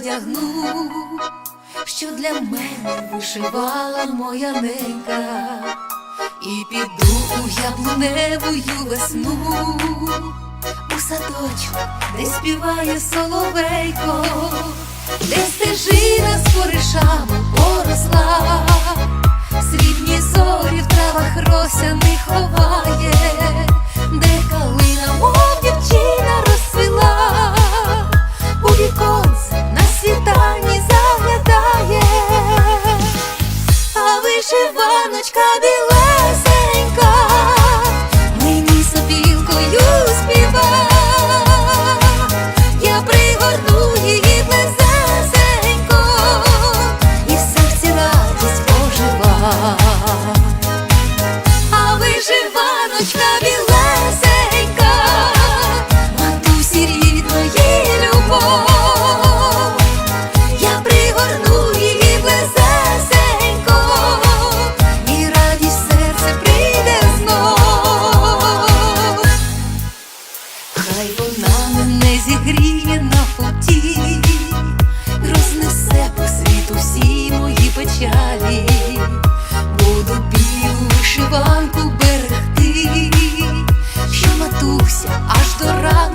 одягну, що для мене вишивала моя ненька, і піду у яблуневую весну, у садочок, де співає соловейко, де стежина з коришами поросла, срібні зорі в травах росяних ховає, Хай вона мене зігріє на путі, рознесе по світу всі мої печалі, буду білу вишиванку берегти, що матуся аж до ранку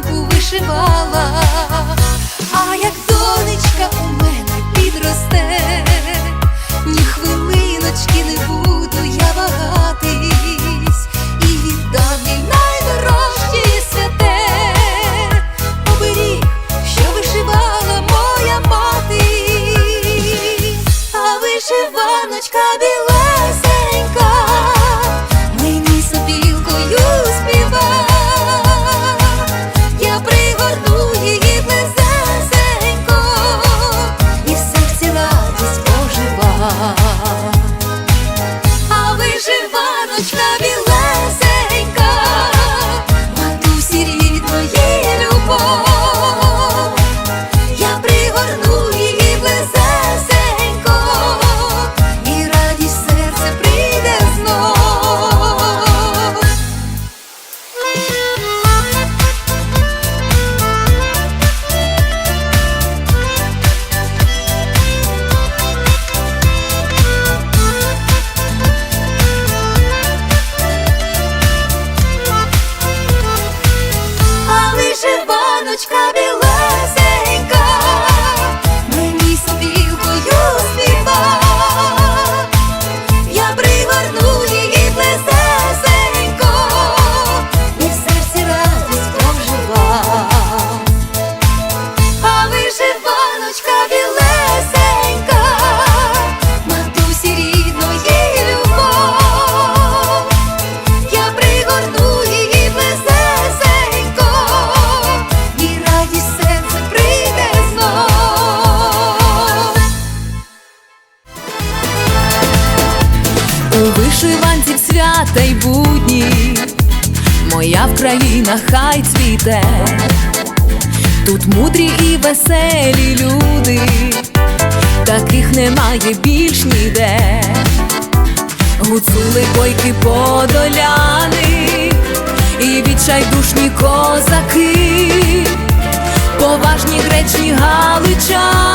свята й будні, моя Вкраїна хай цвіте, тут мудрі і веселі люди, таких немає більш ніде. Гуцули бойки подоляни, і відчайдушні козаки, поважні гречні галичани,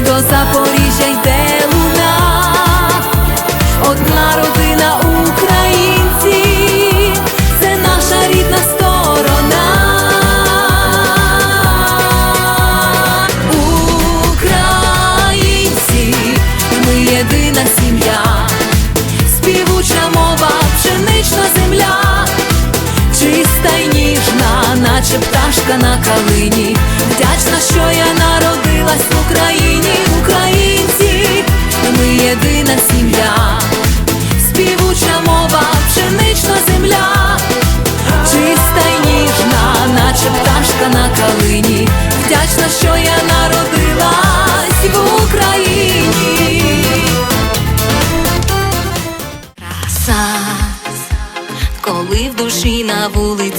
до Запоріжжя йде луна, одна родина українців,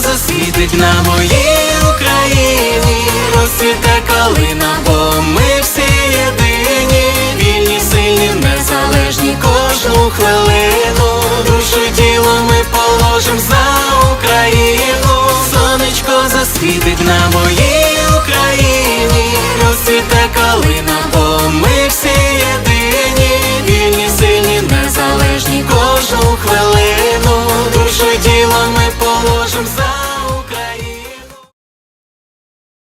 Засвітить на моїй Україні,